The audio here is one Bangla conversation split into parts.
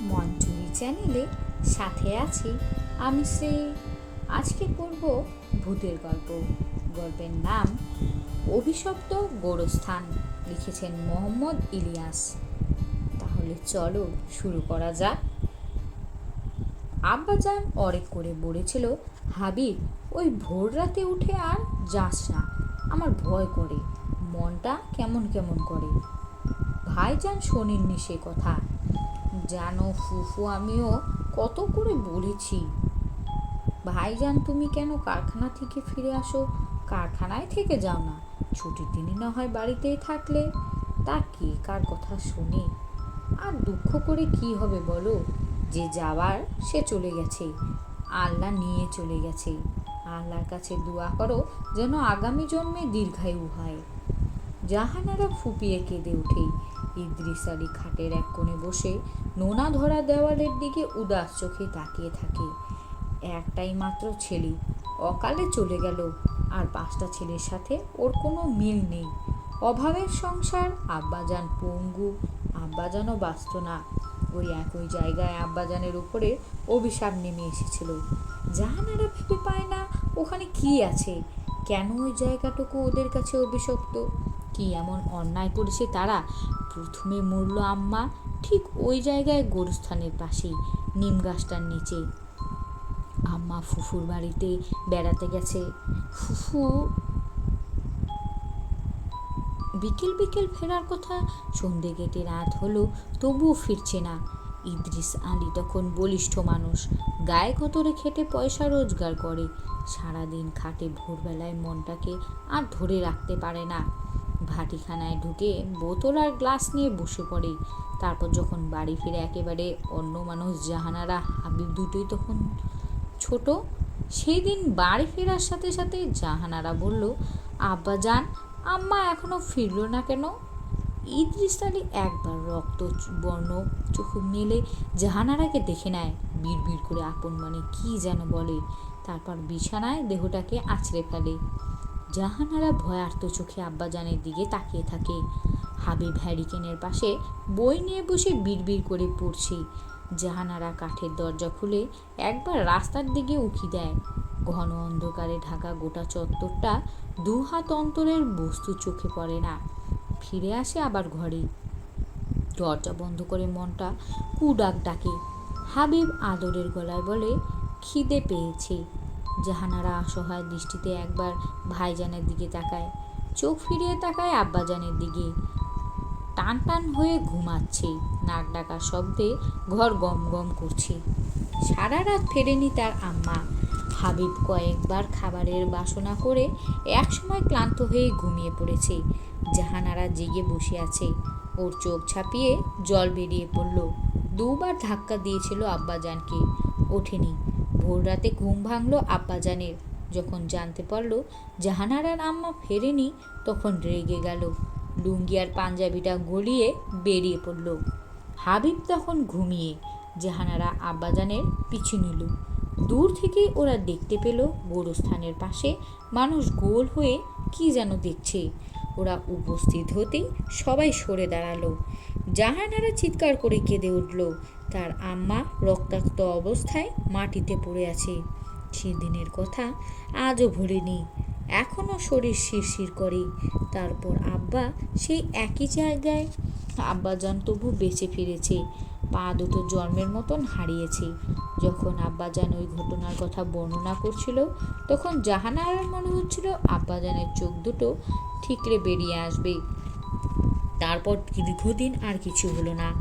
মঞ্চুরি চ্যানেলে সাথে আছি আমি শ্রী আজকে পড়ব ভূতের গল্প। গল্পের নাম অভিশপ্ত গোরস্থান, লিখেছেন মোহাম্মদ ইলিয়াস। তাহলে চলো শুরু করা যাক। আব্বাজান অরেক করে বলেছিল, হাবিব, ওই ভোর রাতে উঠে আর যাস না, আমার ভয় করে, মনটা কেমন কেমন করে। ভাইজান শোনেননি সে কথা। জানো ফুফু, আমিও কত করে বলেছি। ভাইজান, তুমি কেন কারখানা থেকে ফিরে আসো? কারখানায় থেকে যাও না, ছুটির দিনে না হয় বাড়িতেই থাকলে। তা কে কার কথা শুনে? আর দুঃখ করে কি হবে বলো? যে যাওয়ার সে চলে গেছে। আল্লাহ নিয়ে চলে গেছে। আল্লাহর কাছে দোয়া করো যেন আগামী জন্মে দীর্ঘায়ু হয়। জাহানারা ফুপিয়ে কেঁদে ওঠে। ইদ্রিস আলী খাটের এক কোণে বসে নোনা ধরা দেওয়ালের দিকে উদাস চোখে তাকিয়ে থাকে। একটাই মাত্র ছেলে। অকালে চলে গেল। আর পাঁচটা ছেলের সাথে ওর কোনো মিল নেই। অভাবের সংসার, আব্বাজান পঙ্গু, আব্বাজানও বাঁচত না ওই একই জায়গায় আব্বাজানের উপরে অভিশাপ নেমে এসেছিল। জাহানারা ভেবে পায় না ওখানে কি আছে? কেন ওই জায়গাটুকু ওদের কাছে অভিশপ্ত? কি এমন অন্যায় করেছে তারা? প্রথমে মরল আম্মা ঠিক ওই জায়গায় গোরস্থানের পাশেই, নিম গাছটার নিচে আম্মা ফুফুর বাড়িতে বেড়াতে গেছে। ফুফু বিকেল বিকেল ফেরার কথা, সন্ধে কেটে রাত হলো, তবুও ফিরছে না। ইদ্রিস আলী তখন বলিষ্ঠ মানুষ, গায়ে কতরে খেটে পয়সা রোজগার করে। সারাদিন খাটে ভোরবেলায় মনটাকে আর ধরে রাখতে পারে না। ভাটিখানায় ঢুকে বোতল আর গ্লাস নিয়ে বসে পড়ে। তারপর যখন বাড়ি ফিরে একেবারে অন্য মানুষ জাহানারা হাবিব দুটোই তখন ছোট। সেই দিন বাড়ি ফেরার সাথে সাথে জাহানারা বলল আব্বা যান আম্মা এখনও ফিরল না কেন? ইদ্রিস আলী একবার রক্ত বর্ণ চোখ মেলে জাহানারাকে দেখে নেয় বিড় করে আপন মানে কি যেন বলে। তারপর বিছানায় দেহটাকে আছড়ে ফেলে। জাহানারা ভয়ার্ত চোখে আব্বাজানের দিকে তাকিয়ে থাকে। হাবিব হ্যারিকেনের পাশে বই নিয়ে বসে বিড়বিড় করে পড়ছে। জাহানারা কাঠের দরজা খুলে একবার রাস্তার দিকে উঁকি দেয়। ঘন অন্ধকারে ঢাকা গোটা চত্বরটা দু হাত অন্তরের বস্তু চোখে পড়ে না। ফিরে আসে আবার ঘরে। দরজা বন্ধ করে মনটা কুডাক ডাকে। হাবিব আদরের গলায় বলে, খিদে পেয়েছে। জাহানারা অসহায় দৃষ্টিতে একবার ভাইজানের দিকে তাকায়। চোখ ফিরিয়ে তাকায় আব্বাজানের দিকে। টান টান হয়ে ঘুমাচ্ছে। নাক ডাকার শব্দে ঘর গম গম করছে। সারা রাত ফেরেনি তার আম্মা। হাবিব কয়েকবার খাবারের বাসনা করে একসময় ক্লান্ত হয়ে ঘুমিয়ে পড়েছে। জাহানারা জেগে বসে আছে। ওর চোখ ছাপিয়ে জল বেরিয়ে পড়ল। দুবার ধাক্কা দিয়েছিল আব্বাজানকে। ওঠেনি। ভোর রাতে ঘুম ভাঙল আব্বাজানের। যখন জানতে পারল জাহানারার আম্মা ফেরেনি, তখন রেগে গেল। লুঙ্গি আর পাঞ্জাবিটা গলিয়ে বেরিয়ে পড়ল। হাবিব তখন ঘুমিয়ে, জাহানারা আব্বাজানের পিছু নিল। দূর থেকে ওরা দেখতে পেল গোরস্থানের পাশে মানুষ গোল হয়ে কি যেন দেখছে। ওরা উপস্থিত হতেই সবাই সরে দাঁড়াল। জাহানারা চিৎকার করে কেঁদে উঠল। তার আম্মা রক্তাক্ত অবস্থায় মাটিতে পড়ে আছে। সেদিনের কথা আজও ভুলিনি। এখনও শরীর শিরশির করে। তারপর আব্বা সেই একই জায়গায়। আব্বাজান তবু বেঁচে ফিরেছে। পা দুটো জন্মের মতন হারিয়েছে। যখন আব্বাজান ওই ঘটনার কথা বর্ণনা করছিল, তখন জাহানারার মনে হচ্ছিল আব্বাজানের চোখ দুটো ঠিকরে বেরিয়ে আসবে। তারপর দীর্ঘদিন আর কিছু হলো না।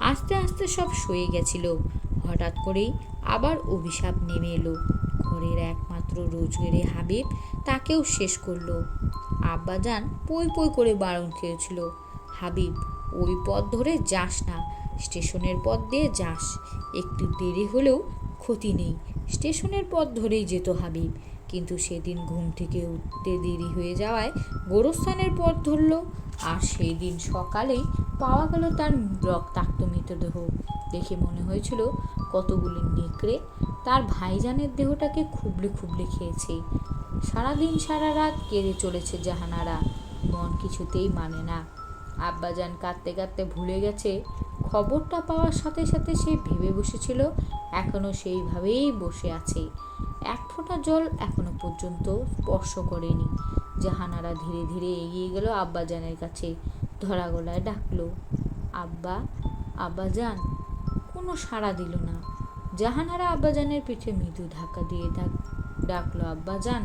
আস্তে আস্তে সব সয়ে গেছিল। হঠাৎ করেই আবার অভিশাপ নেমে এলো। ঘরের একমাত্র রোজগারে হাবিব তাকেও শেষ করল। আব্বাজান পই পই করে বারণ খেয়েছিল, হাবিব, ওই পথ ধরে যাস না, স্টেশনের পথ দিয়ে যাস। একটু দেরি হলেও ক্ষতি নেই, স্টেশনের পথ ধরেই যেত হাবিব। কিন্তু সেদিন ঘুম থেকে উঠতে দেরি হয়ে যাওয়ায় গোরস্থানের পথ ধরল আর সেই দিন সকালেই পাওয়া গেল তার রক্তাক্ত মৃতদেহ। দেখে মনে হয়েছিল কতগুলি নেকড়ে তার ভাইজানের দেহটাকে খুবলে খুবলে খেয়েছে। সারাদিন সারা রাত কেঁদে চলেছে জাহানারা, মন কিছুতেই মানে না। আব্বাজান কাঁদতে কাঁদতে ভুলে গেছে, খবরটা পাওয়ার সাথে সাথে সে ভেবে বসেছিল এখনও সেইভাবেই বসে আছে। এক ফোঁটা জল এখনও পর্যন্ত স্পর্শ করেনি। জাহানারা ধীরে ধীরে এগিয়ে গেল আব্বাজানের কাছে। ধরা গলায় ডাকলো, আব্বা, আব্বাজান, কোনো সাড়া দিল না। জাহানারা আব্বাজানের পিঠে মৃদু ধাক্কা দিয়ে ডাক ডাকলো আব্বাজান।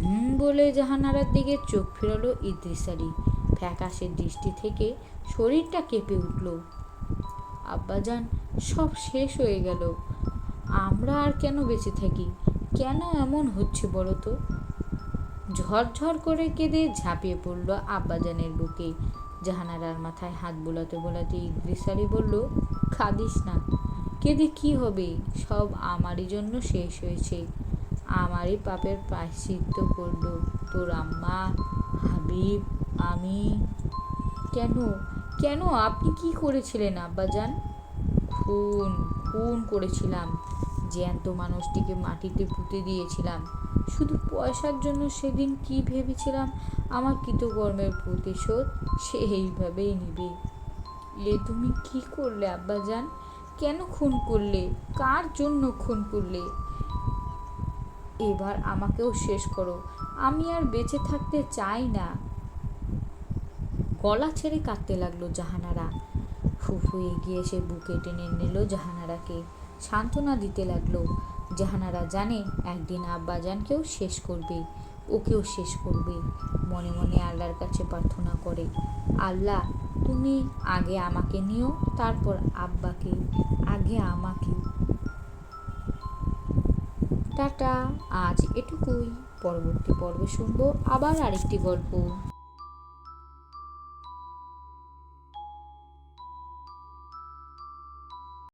হুম বলে জাহানারার দিকে চোখ ফেরালো ইদ্রিস আলী। ফ্যাকাশের দৃষ্টি থেকে শরীরটা কেঁপে উঠল। আব্বাজান, সব শেষ হয়ে গেল। আমরা আর কেন বেঁচে থাকি? কেন এমন হচ্ছে বলো তো? ঝরঝর করে কেঁদে ঝাঁপিয়ে পড়ল আব্বাজানের বুকে। জাহানারার মাথায় হাত বোলাতে বোলাতে ইদ্রিস আলী বলল খাদিস না, কেঁদে কি হবে? সব আমারই জন্য শেষ হয়েছে। আমারই পাপের প্রায়শ্চিত্ত করল তোর আম্মা, হাবিব, আমি। কেন কেন আপনি কি করেছিলেন আব্বাজান? খুন খুন করেছিলাম, জ্যান্ত মানুষটিকে মাটিতে পুঁতে দিয়েছিলাম। শুধু পয়সার জন্য সেদিন কি ভেবেছিলাম? আমার কৃতকর্মের প্রতিশোধ সে এইভাবেই নিবে। এ তুমি কি করলে, আব্বাজান? কেন খুন করলে? কার জন্য খুন করলে? এবার আমাকেও শেষ করো। আমি আর বেঁচে থাকতে চাই না। গলা ছেড়ে কাঁদতে লাগল জাহানারা। ফুফু এগিয়ে এসে বুকে টেনে নিল জাহানারাকে। সান্ত্বনা দিতে লাগল। জাহানারা জানে, একদিন আব্বাজানকেও শেষ করবে, ওকেও শেষ করবে। মনে মনে আল্লাহর কাছে প্রার্থনা করে, আল্লাহ, তুমি আগে আমাকে নিও, তারপর আব্বাকে, আগে আমাকে। টাটা, আজ এটুকুই। পরবর্তী পর্বে শুনব আবার আরেকটি গল্প।